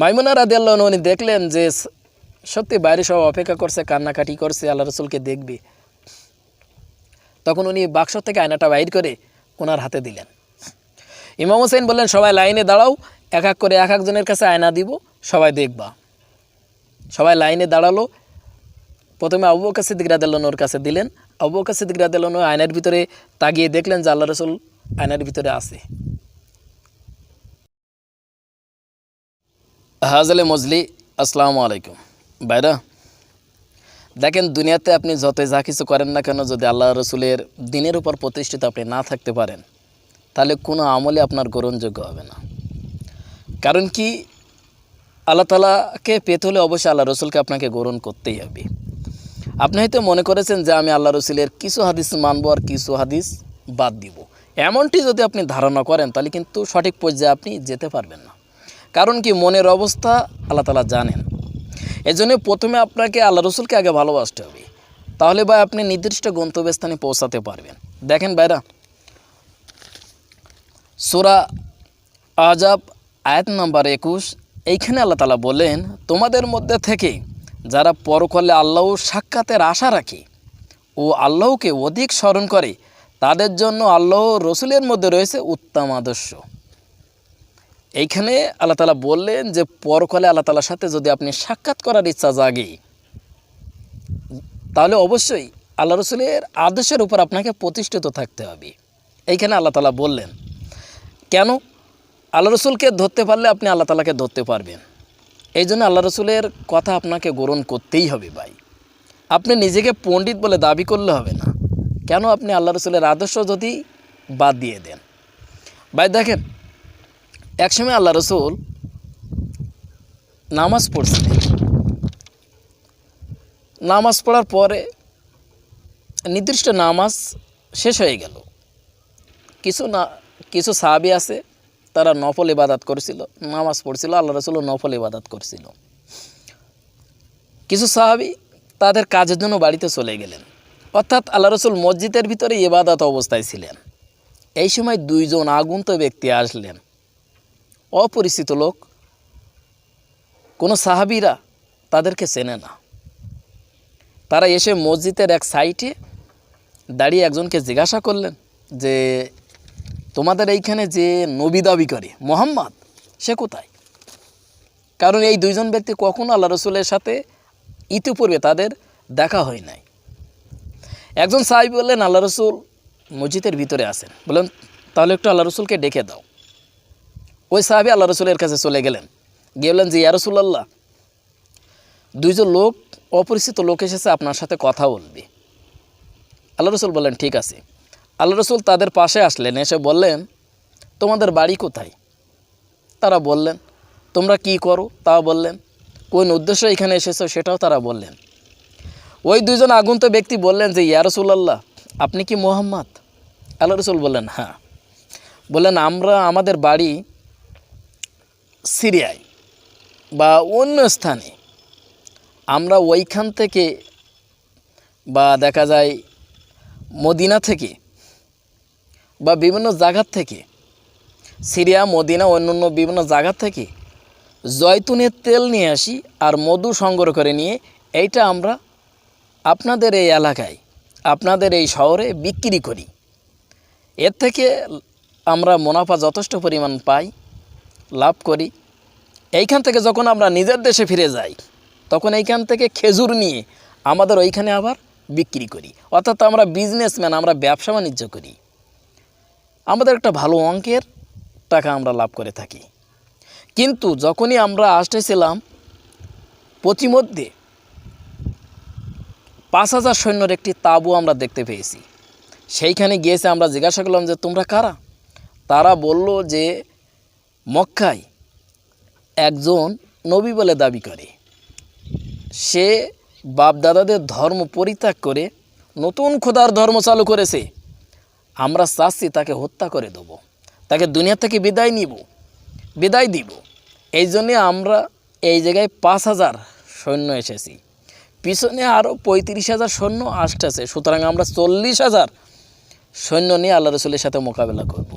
মাইমুনা রাদিয়াল্লাহ উনি দেখলেন যে সত্যি বাইরে সব অপেক্ষা করছে, কান্নাকাটি করছে, আল্লাহ রসুলকে দেখবে। তখন উনি বাক্স থেকে আয়নাটা বাইর করে ওনার হাতে দিলেন। ইমাম হোসেন বললেন, সবাই লাইনে দাঁড়াও, এক এক করে এক একজনের কাছে আয়না দিব, সবাই দেখবা। সবাই লাইনে দাঁড়াল। প্রথমে আবু বকর সিদ্দিক রাদিয়াল্লাহর কাছে দিলেন। আবু বকর সিদ্দিক রাদিয়াল্লাহু আয়নার ভিতরে তাকিয়ে দেখলেন যে আল্লাহ রসুল আয়নার ভিতরে আছে। হাজলে মজলি, আসসালামু আলাইকুম। বাইরা দেখেন, দুনিয়াতে আপনি যতই যা কিছু করেন না কেন, যদি আল্লাহ রসুলের দিনের উপর প্রতিষ্ঠিত আপনি না থাকতে পারেন, তাহলে কোনো আমলে আপনার গ্রহণযোগ্য হবে না। কারণ কি, আল্লাহ তালাকে পেতে হলে অবশ্যই আল্লাহ রসুলকে আপনাকে গ্রহণ করতেই হবে। আপনি হয়তো মনে করেছেন যে আমি আল্লাহ রসুলের কিছু হাদিস মানবো আর কিছু হাদিস বাদ দিব। এমনটি যদি আপনি ধারণা করেন, তাহলে কিন্তু সঠিক পর্যায়ে আপনি যেতে পারবেন না। কারণ কি মনের অবস্থা আল্লাহ তালা জানেন। এই জন্য প্রথমে আপনাকে আল্লাহ রসুলকে আগে ভালোবাসতে হবে। তাহলে ভাই আপনি নির্দিষ্ট গন্তব্যস্থানে পৌঁছাতে পারবেন। দেখেন ভাইরা, সুরা আজাব আয়াত নাম্বার একুশ, এইখানে আল্লাহ তালা বলেন তোমাদের মধ্যে থেকে যারা পরকালে আল্লাহ সাক্ষাতের আশা রাখে ও আল্লাহকে অধিক স্মরণ করে, তাদের জন্য আল্লাহ রসুলের মধ্যে রয়েছে উত্তম আদর্শ। এইখানে আল্লাহ তালা বললেন যে, পরকালে আল্লাহ তালার সাথে যদি আপনি সাক্ষাৎ করার ইচ্ছা জাগে, তাহলে অবশ্যই আল্লাহ রসুলের আদর্শের উপর আপনাকে প্রতিষ্ঠিত থাকতে হবে। এইখানে আল্লাহ তালা বললেন, কেন? আল্লাহ রসুলকে ধরতে পারলে আপনি আল্লাহ তালাকে ধরতে পারবেন। এই জন্য আল্লাহ রসুলের কথা আপনাকে গ্রহণ করতেই হবে ভাই। আপনি নিজেকে পণ্ডিত বলে দাবি করলে হবে না। কেন? আপনি আল্লাহ রসুলের আদর্শ যদি বাদ দিয়ে দেন। ভাই দেখেন একসময় আল্লাহ রসুল নামাজ পড়ছিলেন। নামাজ পড়ার পরে নির্দিষ্ট নামাজ শেষ হয়ে গেল। কিছু না, কিছু সাহাবি আছে, তারা নফল ইবাদাত করেছিল, নামাজ পড়ছিল, আল্লাহ রসুল নফল ইবাদাত করছিল। কিছু সাহাবি তাদের কাজের জন্য বাড়িতে চলে গেলেন। অর্থাৎ আল্লাহ রসুল মসজিদের ভিতরে ইবাদত অবস্থায় ছিলেন। এই সময় দুইজন আগন্ত ব্যক্তি আসলেন। অপরিচিত লোক, কোনো সাহাবিরা তাদেরকে চেনে না। তারা এসে মসজিদের এক সাইটে দাঁড়িয়ে একজনকে জিজ্ঞাসা করলেন যে, তোমাদের এইখানে যে নবী দাবি করে, মোহাম্মদ, সে কোথায়? কারণ এই দুইজন ব্যক্তি কখনো আল্লাহ রসুলের সাথে ইতিপূর্বে তাদের দেখা হয় নাই। একজন সাহেব বললেন, আল্লাহ রসুল মসজিদের ভিতরে আছেন। বললেন, তাহলে একটু আল্লাহ রসুলকে ডেকে দাও। ওই সাহাবি আল্লাহ রসুলের কাছে চলে গেলেন। গিয়ে বললেন যে ইয়ারসুল্লাহ দুইজন লোক, অপরিচিত লোক এসেছে আপনার সাথে কথা বলবে। আল্লাহ রসুল বললেন, ঠিক আছে। আল্লাহ রসুল তাদের পাশে আসলেন, এসে বললেন, তোমাদের বাড়ি কোথায়? তারা বললেন, তোমরা কি করো? তাও বললেন, কোন উদ্দেশ্য এখানে এসেছ? সেটাও তারা বললেন। ওই দুইজন আগন্ত ব্যক্তি বললেন যে ইয়ারসুল্লাহ আপনি কি মোহাম্মদ? আল্লাহ রসুল বললেন হ্যাঁ। বললেন, আমরা, আমাদের বাড়ি সিরিয়ায় বা অন্য স্থানে, আমরা ওইখান থেকে বা দেখা যায় মদিনা থেকে বা বিভিন্ন জায়গার থেকে, সিরিয়া, মদিনা অন্যান্য বিভিন্ন জায়গা থেকে জয়তুনের তেল নিয়ে আসি আর মধু সংগ্রহ করে নিয়ে এইটা আমরা আপনাদের এই এলাকায়, আপনাদের এই শহরে বিক্রি করি। এর থেকে আমরা মুনাফা যথেষ্ট পরিমাণ পাই। লাভ করি। এইখান থেকে যখন আমরা নিজের দেশে ফিরে যাই, তখন এইখান থেকে খেজুর নিয়ে আমাদের ওইখানে আবার বিক্রি করি। অর্থাৎ আমরা বিজনেসম্যান আমরা ব্যবসা বাণিজ্য করি। আমাদের একটা ভালো অঙ্কের টাকা আমরা লাভ করে থাকি। কিন্তু যখনই আমরা আসতেছিলাম প্রতিমধ্যে পাঁচ হাজার সৈন্যর একটি তাঁবু আমরা দেখতে পেয়েছি। সেইখানে গিয়েছে আমরা জিজ্ঞাসা করলাম যে, তোমরা কারা? তারা বলল যে মক্কায় একজন নবী বলে দাবি করে। সে বাপদাদাদের ধর্ম পরিত্যাগ করে নতুন খোদার ধর্ম চালু করেছে। আমরা চাচ্ছি তাকে হত্যা করে দেব। তাকে দুনিয়া থেকে বিদায় নিব, বিদায় দিব। এই জন্যে আমরা এই জায়গায় পাঁচ হাজার সৈন্য এসেছি। পিছনে আরও পঁয়ত্রিশ হাজার সৈন্য আসতেছে। সুতরাং আমরা চল্লিশ হাজার সৈন্য নিয়ে আল্লাহ রসুলের সাথে মোকাবেলা করব।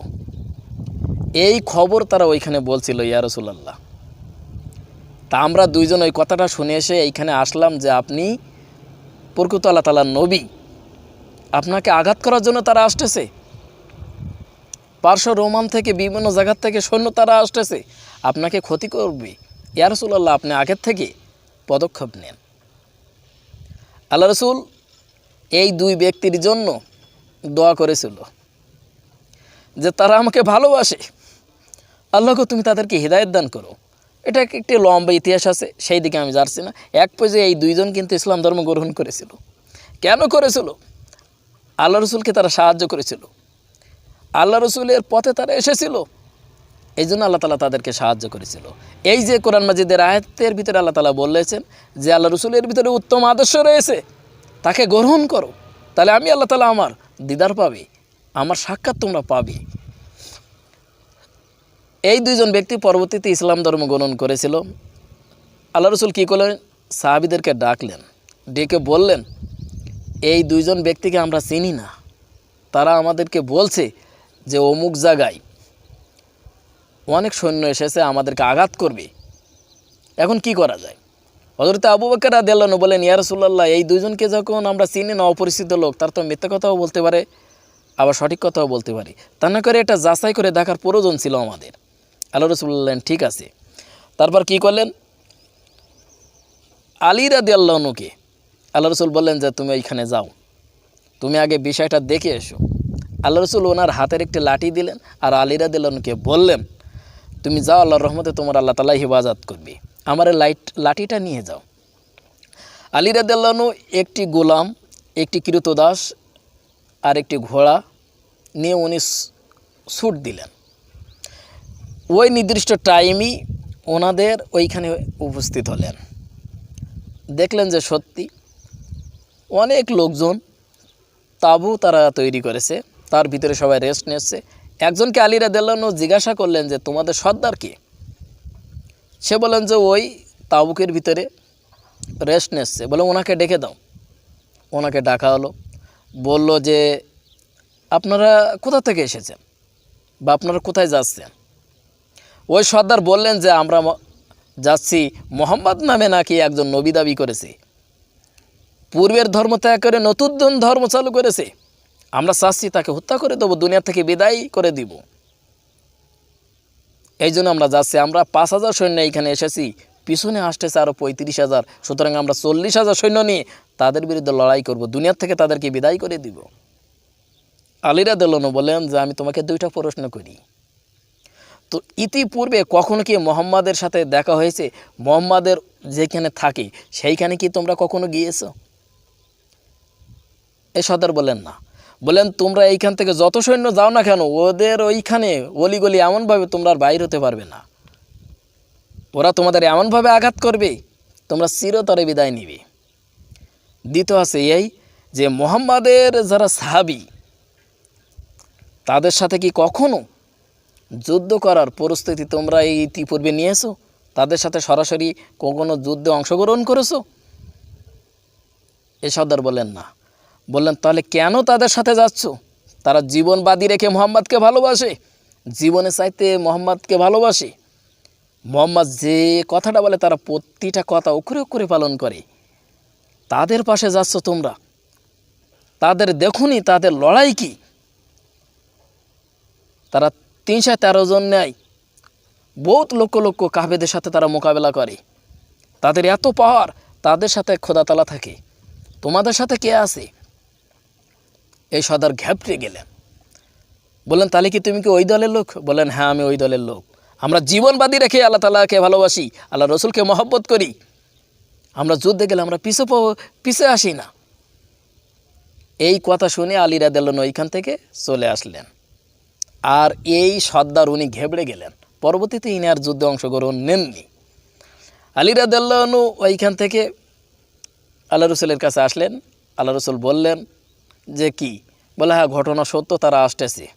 এই খবর তারা ওইখানে বলছিল, ইয়া রসুলাল্লাহ। তা আমরা দুইজন ওই কথাটা শুনে এসে এইখানে আসলাম যে আপনি প্রকৃত আল্লাহ তালার নবী। আপনাকে আঘাত করার জন্য তারা আসতেছে। পার্শ্ব রোমান থেকে বিভিন্ন জায়গার থেকে সৈন্য তারা আসতেছে। আপনাকে ক্ষতি করবে। ইয়া রসুল্লাহ আপনি আগের থেকে পদক্ষেপ নেন। আল্লাহ রসুল এই দুই ব্যক্তির জন্য দোয়া করেছিল যে তারা আমাকে ভালোবাসে। আল্লাহকে তুমি তাদেরকে হৃদায়ত দান করো। এটা একটি লম্বা ইতিহাস আছে সেই দিকে আমি যাচ্ছি না। এক পর্যায়ে এই দুইজন কিন্তু ইসলাম ধর্ম গ্রহণ করেছিল। কেন করেছিল? আল্লাহ রসুলকে তারা সাহায্য করেছিল। আল্লাহ রসুলের পথে তারা এসেছিল। এই জন্য আল্লাহ তালা তাদেরকে সাহায্য করেছিল। এই যে কোরআন মাজিদের আয়াতের ভিতরে আল্লাহ তালা বলেছেন যে আল্লাহ রসুলের ভিতরে উত্তম আদর্শ রয়েছে, তাকে গ্রহণ করো। তাহলে আমি আল্লাহ তালা আমার দিদার পাবে, আমার সাক্ষাৎ তোমরা পাবে। এই দুইজন ব্যক্তি পরবর্তীতে ইসলাম ধর্ম গ্রহণ করেছিল। আল্লাহ রসুল কী করলেন? সাহাবিদেরকে ডাকলেন। ডেকে বললেন, এই দুইজন ব্যক্তিকে আমরা চিনি না। তারা আমাদেরকে বলছে যে অমুক জায়গায় অনেক সৈন্য এসেছে, আমাদেরকে আঘাত করবে। এখন কি করা যায়? হজরত আবু বকর আদিয়াল্লাহ বলেন ইয়ারসুল্লাহ এই দুইজনকে যখন আমরা চিনি না, অপরিচিত লোক, তার তো মিথ্যা কথাও বলতে পারে, আবার সঠিক কথাও বলতে পারি। তা না করে এটা যাচাই করে দেখার প্রয়োজন ছিল আমাদের। আল্লাহ রসুল বললেন, ঠিক আছে। তারপর কি করলেন? আলী রাদি আল্লাহনুকে আল্লাহ রসুল বললেন যে, তুমি এইখানে যাও। তুমি আগে বিষয়টা দেখে এসো। আল্লাহ রসুল ওনার হাতের একটি লাঠি দিলেন আর আলী রাদি আল্লাহনুকে বললেন, তুমি যাও, আল্লাহর রহমতে তোমার আল্লাহ তালা হেফাজত করবে। আমার লাইট, লাঠিটা নিয়ে যাও। আলী রাদি আল্লাহনু একটি গোলাম, একটি কৃতদাস আর একটি ঘোড়া নিয়ে উনি ছুট দিলেন। ওই নির্দিষ্ট টাইমই ওনাদের ওইখানে উপস্থিত হলেন। দেখলেন যে সত্যি অনেক লোকজন তাবু তারা তৈরি করেছে, তার ভিতরে সবাই রেস্ট নিচ্ছে। একজনকে আলিরা দেল্লানো জিজ্ঞাসা করলেন যে, তোমাদের সর্দার কে? সে বলেন যে, ওই তাবুকের ভিতরে রেস্ট নিচ্ছে। বলে, ওনাকে ডেকে দাও। ওনাকে ডাকা হলো। বলল যে, আপনারা কোথা থেকে এসেছেন বা আপনারা কোথায় যাচ্ছেন? ওই সর্দার বললেন যে আমরা যাচ্ছি মোহাম্মদ নামে নাকি একজন নবী দাবি করেছে। পূর্বের ধর্ম ত্যাগ করে নতুন ধর্ম চালু করেছে। আমরা চাচ্ছি তাকে হত্যা করে দেবো, দুনিয়া থেকে বিদায় করে দিব। এই জন্য আমরা যাচ্ছি, আমরা পাঁচ হাজার সৈন্য এইখানে এসেছি, পিছনে আসতেছে আরও পঁয়ত্রিশ হাজার। সুতরাং আমরা চল্লিশ হাজার সৈন্য নিয়ে তাদের বিরুদ্ধে লড়াই করব দুনিয়ার থেকে তাদেরকে বিদায় করে দিব। আলিরা দেলনো বলেন যে, আমি তোমাকে দুইটা প্রশ্ন করি। তো ইতিপূর্বে কখনো কি মোহাম্মদের সাথে দেখা হয়েছে? মোহাম্মদের যেখানে থাকে, সেইখানে কি তোমরা কখনো গিয়েছো? এ সর্দার বলেন না। বলেন, তোমরা এইখান থেকে যত সৈন্য যাও না কেন, ওদের ওইখানে অলিগলি এমনভাবে তোমরা আর বাইর হতে পারবে না। ওরা তোমাদের এমনভাবে আঘাত করবে, তোমরা চিরতরে বিদায় নিবে। দ্বিতীয় আছে এই যে, মোহাম্মদের যারা সাহাবি, তাদের সাথে কি কখনো যুদ্ধ করার পরিস্থিতি তোমরা এই ইতিপূর্বে নিয়েছো? তাদের সাথে সরাসরি কখনো যুদ্ধে অংশগ্রহণ করেছ? এ সর্দার বললেন না। বললেন, তাহলে কেন তাদের সাথে যাচ্ছ? তারা জীবন বাদি রেখে মোহাম্মদকে ভালোবাসে জীবনে চাইতে মোহাম্মদকে ভালোবাসে। মোহাম্মদ যে কথাটা বলে, তারা প্রতিটা কথা উখরে উখরে পালন করে। তাদের পাশে যাচ্ছ তোমরা? তাদের দেখুনি, তাদের লড়াই কি? তারা তিনশো তেরো জন নেয়। বহুত লক্ষ লক্ষ কাবেদের সাথে তারা মোকাবেলা করে। তাদের এত পাওয়ার, তাদের সাথে খোদাতলা থাকে। তোমাদের সাথে কে আছে? এই সর্দার ঘ্যাপটে গেলেন। বললেন, তাহলে কি তুমি কি ওই দলের লোক? বলেন হ্যাঁ আমি ওই দলের লোক। আমরা জীবনবাদী রেখে আল্লাহ তালাকে ভালোবাসি, আল্লাহ রসুলকে মহব্বত করি। আমরা যুদ্ধে গেলে আমরা পিছু পিছে আসি না। এই কথা শুনে আলীরা দিলেন ওইখান থেকে চলে আসলেন। আর এই সর্দার উনি ঘেবড়ে গেলেন। পরবর্তীতে ইনি আর যুদ্ধে অংশগ্রহণ নেননি। আলীরা দেল্লাহনু ওইখান থেকে আল্লাহ রসুলের কাছে আসলেন। আল্লাহ রসুল বললেন যে কি? বলে হ্যাঁ ঘটনা সত্য, তারা আসতেছে।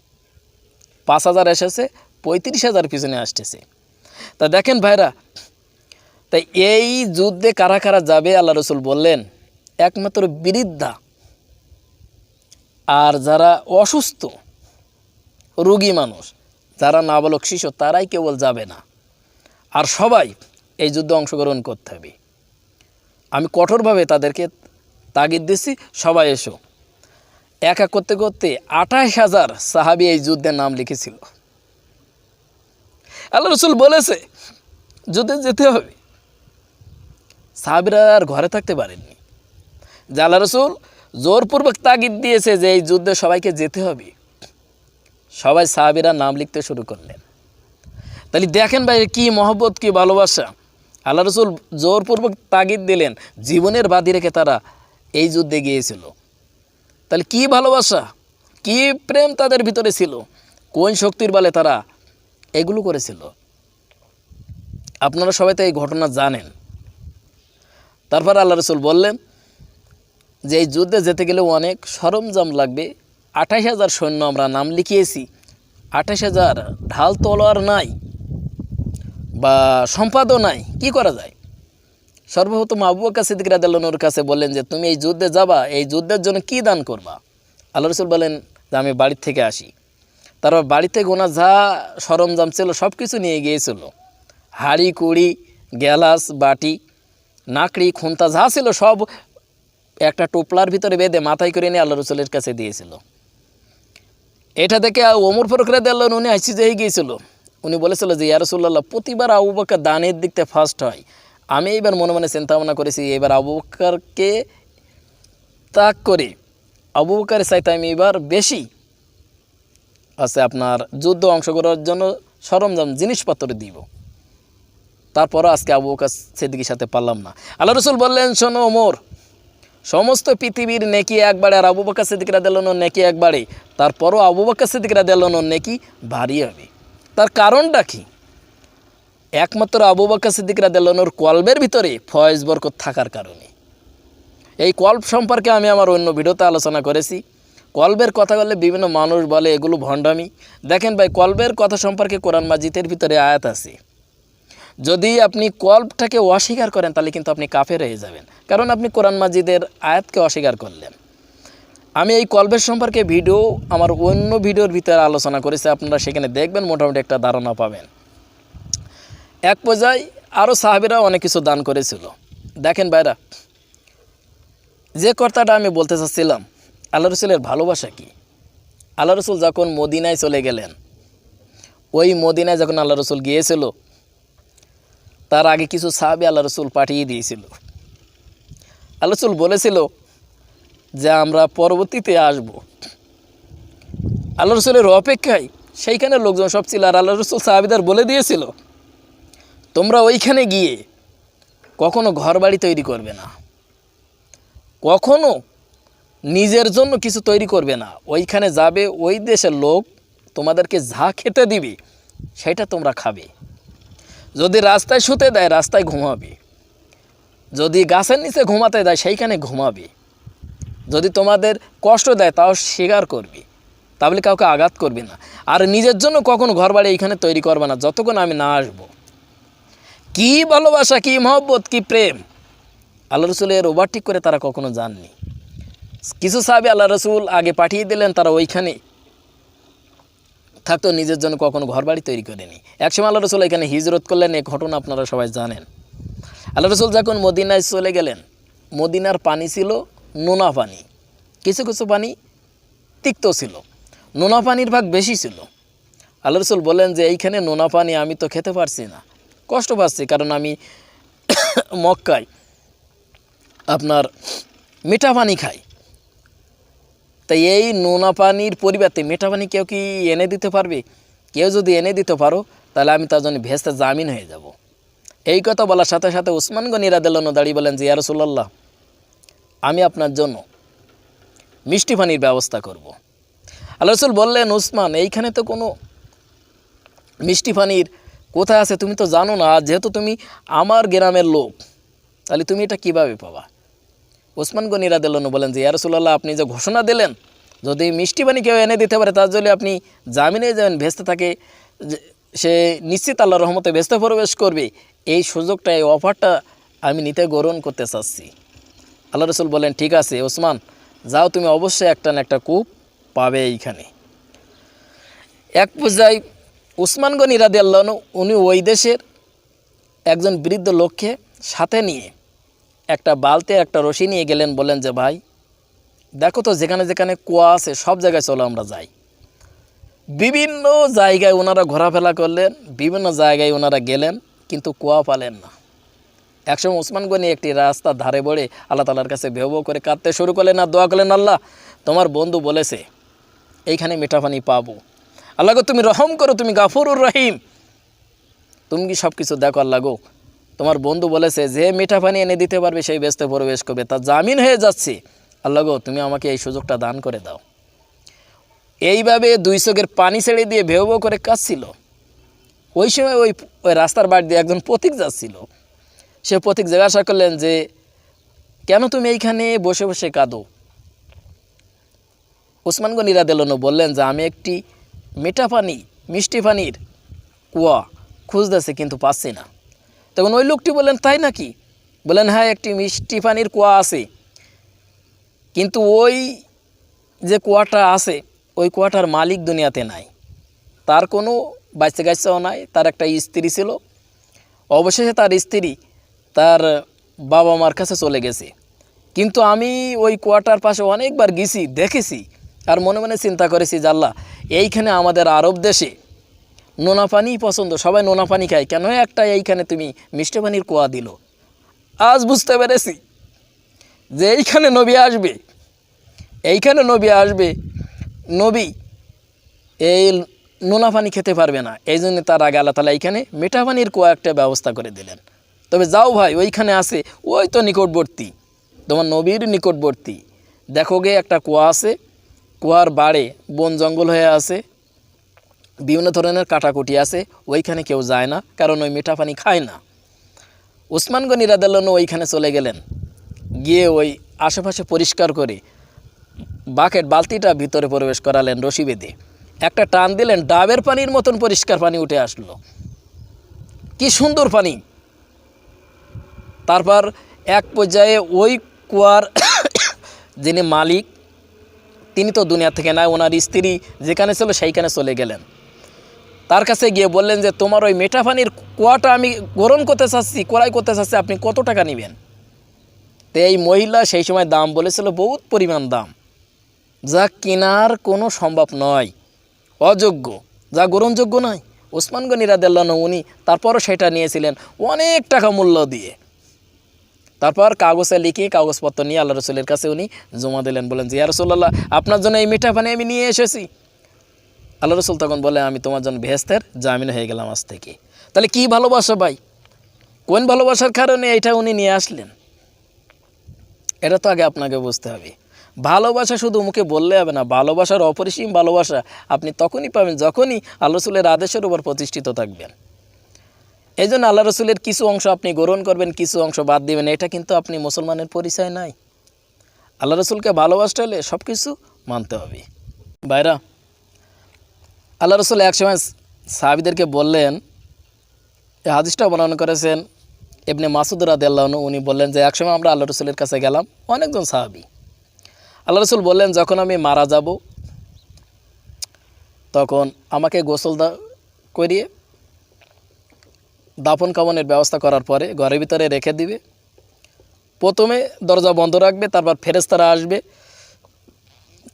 পাঁচ হাজার এসেছে, পঁয়ত্রিশ হাজার পিছনে আসতেছে। তা দেখেন ভাইরা তাই এই যুদ্ধে কারা কারা যাবে, আল্লাহ রসুল বললেন, একমাত্র বৃদ্ধা। আর যারা অসুস্থ রোগী মানুষ, যারা নাবালক শিশু, তারাই কেবল যাবে না। আর সবাই এই যুদ্ধে অংশগ্রহণ করতে হবে। আমি কঠোরভাবে তাদেরকে তাগিদ দিচ্ছি, সবাই এসো। এক এক করতে করতে আঠাশ হাজার সাহাবি এই যুদ্ধের নাম লিখেছিল। আল্লাহ রসুল বলেছে, যুদ্ধে যেতে হবে। সাহাবিরা আর ঘরে থাকতে পারেননি। যে আল্লাহ রসুল জোরপূর্বক তাগিদ দিয়েছে যে এই যুদ্ধে সবাইকে যেতে হবে। সবাই সাহাবিরা নাম লিখতে শুরু করলেন। তাহলে দেখেন ভাই, কি মহব্বত, কি ভালোবাসা। আল্লাহ রসুল জোরপূর্বক তাগিদ দিলেন, জীবনের বাদি রেখে তারা এই যুদ্ধে গিয়েছিল। তাহলে কি ভালোবাসা, কি প্রেম তাদের ভিতরে ছিল, কোন শক্তির বলে তারা এগুলো করেছিল? আপনারা সবাই তো এই ঘটনা জানেন। তারপর আল্লাহ রসুল বললেন যে, এই যুদ্ধে যেতে গেলে অনেক সরঞ্জাম লাগবে আঠাশ হাজার সৈন্য আমরা নাম লিখিয়েছি। আঠাশ হাজার ঢাল তলোয়ার নাই বা সম্পাদও নাই, কি করা যায়? সর্বপ্রথম আবু রাদিয়াল্লাহুর কাছে বললেন যে, তুমি এই যুদ্ধে যাবা, এই যুদ্ধের জন্য কি দান করবা? আল্লাহ রসুল বলেন, যে, আমি বাড়ির থেকে আসি। তারপর বাড়িতে গোনা যা সরঞ্জাম ছিল সব কিছু নিয়ে গিয়েছিল। হাড়ি, কুড়ি, গ্যালাস, বাটি, নাকড়ি, খুন্তা যা ছিল, সব একটা টোপলার ভিতরে বেঁধে মাথায় করে নিয়ে আল্লাহ রসুলের কাছে দিয়েছিল। এটা দেখে ওমর ফরকরে দিল্লাহ উনি আইসি যেয়ে গিয়েছিল। উনি বলেছিল যে ইয়ারসুল্লাহ প্রতিবার আবু দানের দিকতে ফার্স্ট হয়। আমি এইবার মনে মনে চিন্তা ভাবনা করেছি, এবার আবু তাক করে। আবু বকরের চাইতে আমি এবার বেশি। আছে আপনার যুদ্ধ অংশগ্রহণের জন্য সরঞ্জাম, জিনিসপত্র দিব। তারপরও আজকে আবু বকর সিদ্দিকির সাথে পারলাম না। আল্লাহ রসুল বললেন, শোনো ওমর সমস্ত পৃথিবীর নেকি একবারে আর আবু বকর সিদ্দিকরা দেলানোর নেকি একবারে, তারপরও আবু বকর সিদ্দিকরা দেলানোর নেকি ভারী হবে। তার কারণটা কি? একমাত্র আবু বকর সিদ্দিকরা দেলানোর কলবের ভিতরে ফয়েজ বরকত থাকার কারণে। এই কল্প সম্পর্কে আমি আমার অন্য ভিডিওতে আলোচনা করেছি। কলবের কথা বললে বিভিন্ন মানুষ বলে এগুলো ভণ্ডামি। দেখেন ভাই, কলবের কথা সম্পর্কে কোরআন মাজিদের ভিতরে আয়াত আছে। যদি আপনি কল্পটাকে অস্বীকার করেন, তাহলে কিন্তু আপনি কাফের হয়ে যাবেন। কারণ আপনি কোরআন মাজিদের আয়াতকে অস্বীকার করলেন। আমি এই কল্পের সম্পর্কে ভিডিও, আমার অন্য ভিডিওর ভিতরে আলোচনা করেছি, আপনারা সেখানে দেখবেন, মোটামুটি একটা ধারণা পাবেন। এক পর্যায়ে আরও সাহাবিরা অনেক কিছু দান করেছিল। দেখেন ভাইরা, যে কর্তাটা আমি বলতে চাচ্ছিলাম, আল্লাহ রসুলের ভালোবাসা কি? আল্লাহ রসুল যখন মদিনায় চলে গেলেন, ওই মদিনায় যখন আল্লাহ রসুল গিয়েছিল তার আগে কিছু সাহাবি আল্লাহ রসুল পাঠিয়ে দিয়েছিল। আল্লাহ রসুল বলেছিল যে আমরা পরবর্তীতে আসব। আল্লাহ রসুলের অপেক্ষায় সেইখানে লোকজন সব ছিল আর আল্লাহ রসুল সাহাবিদার বলে দিয়েছিল, তোমরা ওইখানে গিয়ে কখনো ঘর বাড়ি তৈরি করবে না। কখনো নিজের জন্য কিছু তৈরি করবে না। ওইখানে যাবে, ওই দেশের লোক তোমাদেরকে যা খেতে দিবে, সেটা তোমরা খাবে। যদি রাস্তায় শুতে দেয়, রাস্তায় ঘুমাবে। যদি গাছের নিচে ঘুমাতে দেয়, সেইখানে ঘুমাবে। যদি তোমাদের কষ্ট দেয়, তাও স্বীকার করবে। তাহলে কাউকে আঘাত করবে না। আর নিজের জন্য কখনো ঘর বাড়ি এইখানে তৈরি করবে না, যতক্ষণ আমি না আসব। কি ভালোবাসা, কি মহব্বত, কি প্রেম। আল্লাহ রসুলের ওভারটেক করে তারা কখনো যাননি কিছু সাহাবি আল্লাহ রসুল আগে পাঠিয়ে দিলেন, তারা ওইখানে থাকতো নিজের জন্য কখনো ঘর বাড়ি তৈরি করেনি। একসময় আল্লাহ রসুল এখানে হিজরত করলেন এই ঘটনা আপনারা সবাই জানেন। আল্লাহ রসুল যখন মদিনায় চলে গেলেন, মদিনার পানি ছিল নোনা পানি। কিছু কিছু পানি তিক্ত ছিল। নোনা পানির ভাগ বেশি ছিল। আল্লাহ রসুল বলেন যে, এইখানে নোনা পানি আমি তো খেতে পারছি না। কষ্ট পাচ্ছি, কারণ আমি মক্কায় আপনার মিঠা পানি খাই। তাই এই নোনা পানির পরিবর্তে মিঠা পানি কেউ কি এনে দিতে পারবে? কেউ যদি এনে দিতে পারো, তাহলে আমি তার জন্য ভেস্তে জামিন হয়ে যাব। এই কথা বলার সাথে সাথে উসমান গনিরা দিল্লানো দাঁড়িয়ে বলেন যে ইয়ারসুল্লাহ আমি আপনার জন্য মিষ্টি পানির ব্যবস্থা করব। আল্লাহ রসুল বললেন, উসমান, এইখানে তো কোনো মিষ্টি পানির কোথায় আছে? তুমি তো জানো না যেহেতু তুমি আমার গ্রামের লোক, তাহলে তুমি এটা কীভাবে পাবা? ওসমান গনিরা দিলেন বলেন যে ইয়ারসুল্লাহ আপনি যে ঘোষণা দিলেন, যদি মিষ্টি কেউ এনে দিতে পারে, তার জন্য আপনি জামিনে যাবেন ভেস্তে থাকে সে নিশ্চিত আল্লাহ রহমতে ভেস্তে প্রবেশ করবে। এই সুযোগটা, এই অফারটা আমি নিতে গ্রহণ করতে চাচ্ছি। আল্লাহ রসুল বলেন, ঠিক আছে, ওসমান, যাও, তুমি অবশ্যই একটা না একটা কূপ পাবে এইখানে। এক পর্যায়ে উসমান গনি রাদি আল্লাহ উনি ওই দেশের একজন বৃদ্ধ লোককে সাথে নিয়ে একটা বালতে একটা রশি নিয়ে গেলেন বলেন যে, ভাই, দেখো তো যেখানে যেখানে কুয়া আছে, সব জায়গায় চলো আমরা যাই। বিভিন্ন জায়গায় ওনারা ঘোরাফেরা করলেন, বিভিন্ন জায়গায় ওনারা গেলেন, কিন্তু কুয়া পালেন না। একসময় ওসমান গনি একটি রাস্তার ধারে বড়ে আল্লাহ তালার কাছে ভেউ করে কাঁদতে শুরু করলেন, আর দোয়া করলেন, আল্লাহ, তোমার বন্ধু বলেছে, এইখানে মিঠা পানি পাবো। আল্লাহ তুমি রহম করো, তুমি গাফুরুর রহিম। তুমি কি সব কিছু দেখো, আল্লাহ তোমার বন্ধু বলেছে, যে মিঠা পানি এনে দিতে পারবে, সেই ব্যস্তে প্রবেশ করবে। তার জামিন হয়ে যাচ্ছে। আল্লাহ গো, তুমি আমাকে এই সুযোগটা দান করে দাও। এইভাবে দুই চোখের পানি ছেড়ে দিয়ে ভেউ ভেউ করে কাঁদছিল। ওই সময় ওই ওই রাস্তার বাড়ি দিয়ে একজন পথিক যাচ্ছিল। সে পথিক জিজ্ঞাসা করলেন যে, কেন তুমি এইখানে বসে বসে কাঁদো? ওসমান গনিরা দেলনো বললেন যে, আমি একটি মিঠা পানি, মিষ্টি পানির কুয়া খুঁজতেছে, কিন্তু পাচ্ছি না। তখন ওই লোকটি বললেন, তাই নাকি? বলেন হ্যাঁ একটি মিষ্টি পানির কুয়া আছে। কিন্তু ওই যে কুয়াটা আছে, ওই কুয়াটার মালিক দুনিয়াতে নাই। তার কোনো বাচ্চা কাচ্চাও নাই, তার একটা স্ত্রী ছিল। অবশেষে তার স্ত্রী তার বাবা মার কাছে চলে গেছে। কিন্তু আমি ওই কুয়াটার পাশে অনেকবার গেছি, দেখেছি, আর মনে মনে চিন্তা করেছি জাল্লা এইখানে আমাদের আরব দেশে নোনা পানি পছন্দ, সবাই নোনা পানি খায়। কেন একটা এইখানে তুমি মিষ্টি পানির কুয়া দিল? আজ বুঝতে পেরেছি যে এইখানে নবী আসবে। এইখানে নবী আসবে, নবী এই নোনা পানি খেতে পারবে না। এই জন্য তার আগে আল্লাহ তালা এইখানে মিঠা পানির কুয়া একটা ব্যবস্থা করে দিলেন। তবে যাও ভাই, ওইখানে আছে, ওই তো নিকটবর্তী, তোমার নবীর নিকটবর্তী। দেখো গে, একটা কুয়া আছে, কুয়ার বাড়ে, বন জঙ্গল হয়ে আছে। বিভিন্ন ধরনের কাটাকুটি আছে, ওইখানে কেউ যায় না, কারণ ওই মিঠা পানি খায় না। উসমান গনি ওইখানে চলে গেলেন। গিয়ে ওই আশেপাশে পরিষ্কার করে বাকেট বালতিটা ভিতরে প্রবেশ করালেন রশি বেঁধে। একটা টান দিলেন, ডাবের পানির মতন পরিষ্কার পানি উঠে আসলো। কি সুন্দর পানি! তারপর এক পর্যায়ে ওই কুয়ার যিনি মালিক, তিনি তো দুনিয়া থেকে নাই, ওনার স্ত্রী যেখানে ছিল সেইখানে চলে গেলেন। তার কাছে গিয়ে বললেন যে, তোমার ওই মেঠা পানির কুয়াটা আমি গ্রহণ করতে চাচ্ছি কোরাই করতে চাচ্ছি, আপনি কত টাকা নেবেন? তো এই মহিলা সেই সময় দাম বলেছিল বহুত পরিমাণ দাম। যা কেনার কোনো সম্ভব নয়, অযোগ্য, যা গ্রহণযোগ্য নয়। ওসমান গনি উনি তারপরও সেটা নিয়েছিলেন অনেক টাকা মূল্য দিয়ে। তারপর কাগজে লিখে কাগজপত্র নিয়ে আল্লাহ রসুলের কাছে উনি জমা দিলেন, বলেন যে, ইয়া রসুল্লাহ আপনার জন্য এই মিঠা পানি আমি নিয়ে এসেছি। আল্লাহ রসুল তখন বলে, আমি তোমার জন্য ভেস্তের জামিন হয়ে গেলাম আজ থেকে। তাহলে কি ভালোবাসা ভাই? কোন ভালোবাসার কারণে এটা উনি নিয়ে আসলেন? এটা তো আগে আপনাকে বুঝতে হবে। ভালোবাসা শুধু মুখে বললে হবে না, ভালোবাসার অপরিসীম ভালোবাসা আপনি তখনই পাবেন যখনই আল্লাহ রসুলের আদেশের উপর প্রতিষ্ঠিত থাকবেন। এই জন্য আল্লাহ রসুলের কিছু অংশ আপনি গ্রহণ করবেন, কিছু অংশ বাদ দিবেন, এটা কিন্তু আপনি মুসলমানের পরিচয় নাই। আল্লাহ রসুলকে ভালোবাসতে হলে সব কিছু মানতে হবে। বাইরা আল্লাহ রসুল একসময় সাহাবিদেরকে বললেন এই হাদিসটা বর্ণনা করেছেন এমনি মাসুদ রাদিয়াল্লাহনু উনি বললেন যে, একসময় আমরা আল্লাহ রসুলের কাছে গেলাম, অনেকজন সাহাবি। আল্লাহ রসুল বললেন, যখন আমি মারা যাব, তখন আমাকে গোসল করিয়ে দাফন কামনের ব্যবস্থা করার পরে ঘরের ভিতরে রেখে দিবে। প্রথমে দরজা বন্ধ রাখবে, তারপর ফেরেস্তারা আসবে।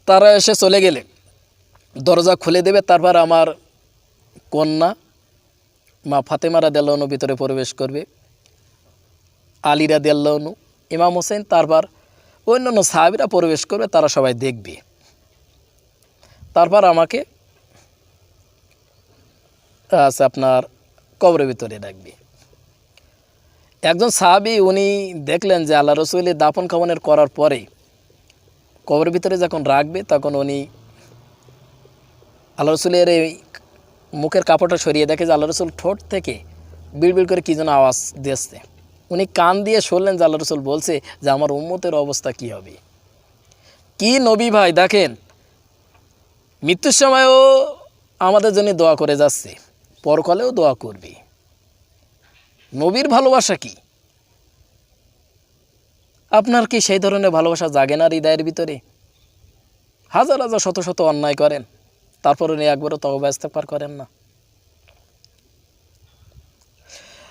তারা এসে চলে গেলে। দরজা খুলে দেবে, তারপর আমার কন্যা মা ফাতেমারা দেল্লাহনু ভিতরে প্রবেশ করবে আলিরা দেল্লাহনু ইমাম হোসেন, তারপর অন্যান্য সাহাবিরা প্রবেশ করবে, তারা সবাই দেখবে। তারপর আমাকে আচ্ছা আপনার কবরের ভিতরে রাখবে। একজন সাহাবি, উনি দেখলেন যে আল্লাহ রসুলের দাফন খাওয়ানোর করার পরে কবরের ভিতরে যখন রাখবে, তখন উনি আল্লাহ রসুলের এই মুখের কাপড়টা সরিয়ে দেখে যে আল্লাহ রসুল ঠোঁট থেকে বিড়বিড় করে কী যেন আওয়াজ দিচ্ছে উনি কান দিয়ে শুনলেন যে আল্লাহ রসুল বলছে যে আমার উম্মতের অবস্থা কি হবে। কি নবী ভাই, দেখেন, মৃত্যুর সময়ও আমাদের জন্য দোয়া করে যাচ্ছে, পরকালেও দোয়া করবে। নবীর ভালোবাসা কি? আপনার কি সেই ধরনের ভালোবাসা জাগে না হৃদয়ের ভিতরে? হাজার হাজার শত শত অন্যায় করেন। তারপর উনি একবারও তবা ইস্তেফার করেন না।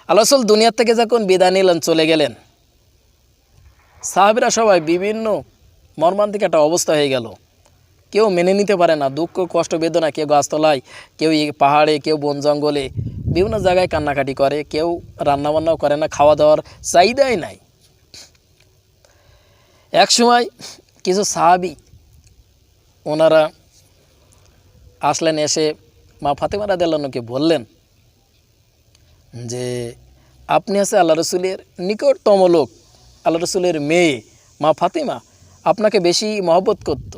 আল্লাহ রসুল দুনিয়ার থেকে যখন বিদায় নিলেন, চলে গেলেন, সাহাবিরা সবাই বিভিন্ন মর্মান্তিক একটা অবস্থা হয়ে গেল। কেউ মেনে নিতে পারে না, দুঃখ, কষ্ট, বেদনা, কেউ গাছতলায়, কেউ পাহাড়ে, কেউ বন জঙ্গলে, বিভিন্ন জায়গায় কান্নাকাটি করে, কেউ রান্নাবান্নাও করে না খাওয়া দাওয়ার চাহিদাই নাই। এক সময় কিছু সাহাবি, ওনারা আসলেন এসে মা ফাতেমা রাদিয়াল্লাহুকে বললেন, যে আপনি আছে আল্লাহ রসুলের নিকটতম লোক, আল্লাহ রসুলের মেয়ে, মা ফাতিমা, আপনাকে বেশি মহব্বত করত।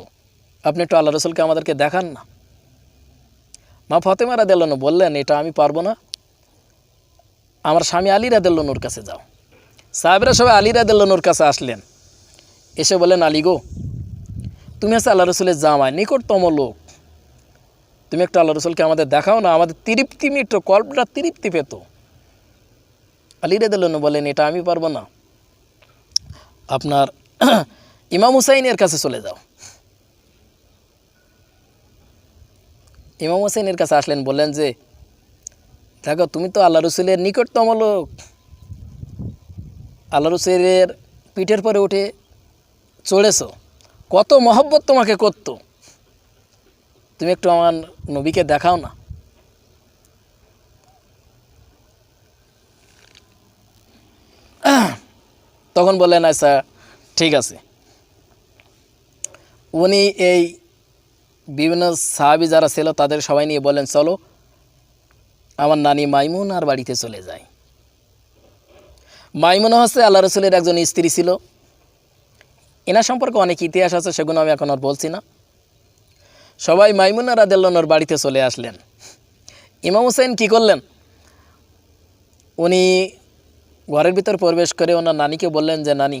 আপনি একটু আল্লাহ রসুলকে আমাদেরকে দেখান না। মা ফাতেমা রাদেল্লানো বললেন, এটা আমি পারব না। আমার স্বামী আলী রাদেল্লানোর কাছে যাও। সাহেবরা সবাই আলী রাদেল্লানোর কাছে আসলেন। এসে বলেন আলী গো, তুমি আছে আল্লাহ রসুলের জামায় নিকটতম লোক। তুমি একটু আল্লাহ রসুলকে আমাদের দেখাও না, আমাদের তৃপ্তি মিট্র কল্পটা তৃপ্তি পেত। আলী রেদুল্লাহ বলেন, এটা আমি পারব না। আপনার ইমাম হুসাইনের কাছে চলে যাও। ইমাম হুসাইনের কাছে আসলেন, বললেন যে, দেখো, তুমি তো আল্লাহ রসুলের নিকটতম লোক। আল্লাহ রসুলের পিঠের পরে উঠে চড়েছো। কত মহব্বত তোমাকে করতো। তুমি একটু আমার নবীকে দেখাও না। তখন বললেন আচ্ছা ঠিক আছে। উনি এই বিভিন্ন সাহাবি যারা ছিল, তাদের সবাই নিয়ে বলেন চলো, আমার নানি মাইমুন আর বাড়িতে চলে যায় মাইমুনা হচ্ছে আল্লাহ রসুলের একজন স্ত্রী ছিল। এনার সম্পর্কে অনেক ইতিহাস আছে, সেগুলো আমি এখন আর বলছি না। সবাই মাইমুনা রাদেল্লানোর বাড়িতে চলে আসলেন। ইমাম হুসেন কী করলেন? উনি ঘরের ভিতর প্রবেশ করে ওনার নানিকে বললেন যে, নানি,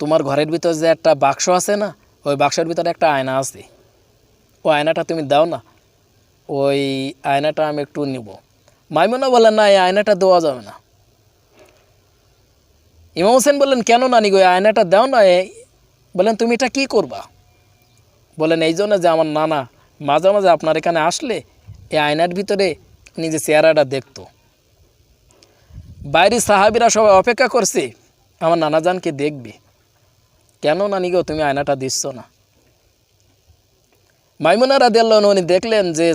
তোমার ঘরের ভিতর যে একটা বাক্স আছে না, ওই বাক্সের ভিতরে একটা আয়না আছে। ওই আয়নাটা তুমি দাও না, ওই আয়নাটা আমি একটু নিব। মাইমুনা বললেন, না, এই আয়নাটা দেওয়া যাবে না। ইমাম হোসেন বললেন, কেন নানি গো আয়নাটা দাও না বলেন তুমি এটা কী করবা? বলেন, এই জন্য যে আমার নানা মাঝে মাঝে আপনার এখানে আসলে এই আয়নার ভিতরে নিজে চেহারাটা দেখতো। বাইরের সাহাবিরা সবাই অপেক্ষা করছে, আমার নানাজানকে দেখবে। কেন নানি গো, তুমি আয়নাটা দিচ্ছ না? মাইমুনা রাদিয়াল্লাহ উনি দেখলেন যে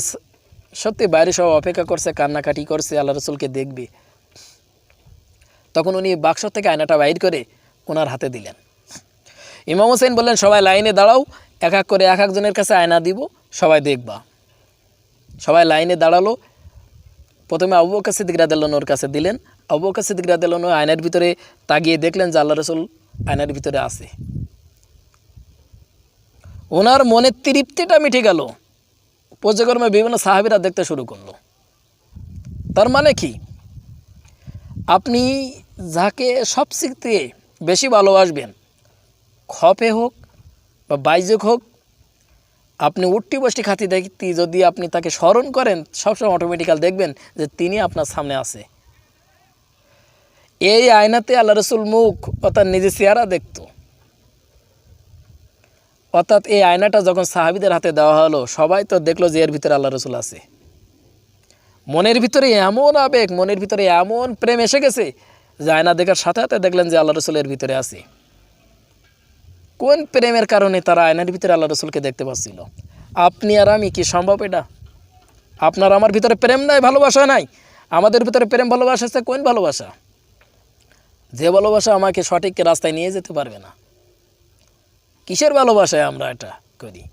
সত্যি বাইরে সব অপেক্ষা করছে, কান্নাকাটি করছে, আল্লাহ রসুলকে দেখবে। তখন উনি বাক্স থেকে আয়নাটা বাইর করে ওনার হাতে দিলেন। ইমাম হোসেন বললেন, সবাই লাইনে দাঁড়াও এক এক করে এক একজনের কাছে আয়না দিব, সবাই দেখবা। সবাই লাইনে দাঁড়াল। প্রথমে আবু বকর সিদ্দিক রাদিয়াল্লাহুর কাছে দিলেন। আবু বকর সিদ্দিক রাদিয়াল্লাহু আয়নার ভিতরে তাকিয়ে দেখলেন যে আল্লাহ রসুল আয়নার ভিতরে আছে। ওনার মনের তৃপ্তিটা মিটে গেল। পর্যক্রমে বিভিন্ন সাহাবিরা দেখতে শুরু করল। তার মানে কি? আপনি যাকে সবচেয়ে বেশি ভালোবাসবেন, খপে হোক বা বাইজক হোক, আপনি উঠতি বসটি খাতি দেখতে, যদি আপনি তাকে স্মরণ করেন, সবসময় অটোমেটিক্যাল দেখবেন যে তিনি আপনার সামনে আছে। এই আয়নাতে আল্লাহ রসুল মুখ, অর্থাৎ নিজে চেহারা দেখতো। অর্থাৎ এই আয়নাটা যখন সাহাবিদের হাতে দেওয়া হলো, সবাই তো দেখল যে এর ভিতরে আল্লাহ রসুল আছে। মনের ভিতরে এমন আবেগ, মনের ভিতরে এমন প্রেম এসে গেছে যে আয়না দেখার সাথে সাথে দেখলেন যে আল্লাহ রসুলের ভিতরে আছে। কোন প্রেমের কারণে তারা আয়নার ভিতরে আল্লাহ রসুলকে দেখতে পাচ্ছিল? আপনি আর আমি কি সম্ভব এটা? আপনার আমার ভিতরে প্রেম নাই, ভালোবাসা নাই? আমাদের ভিতরে প্রেম, ভালোবাসা আছে, কোন ভালোবাসা? যে ভালোবাসা আমাকে সঠিক রাস্তায় নিয়ে যেতে পারবে না। কিসের ভালোবাসায় আমরা এটা করি?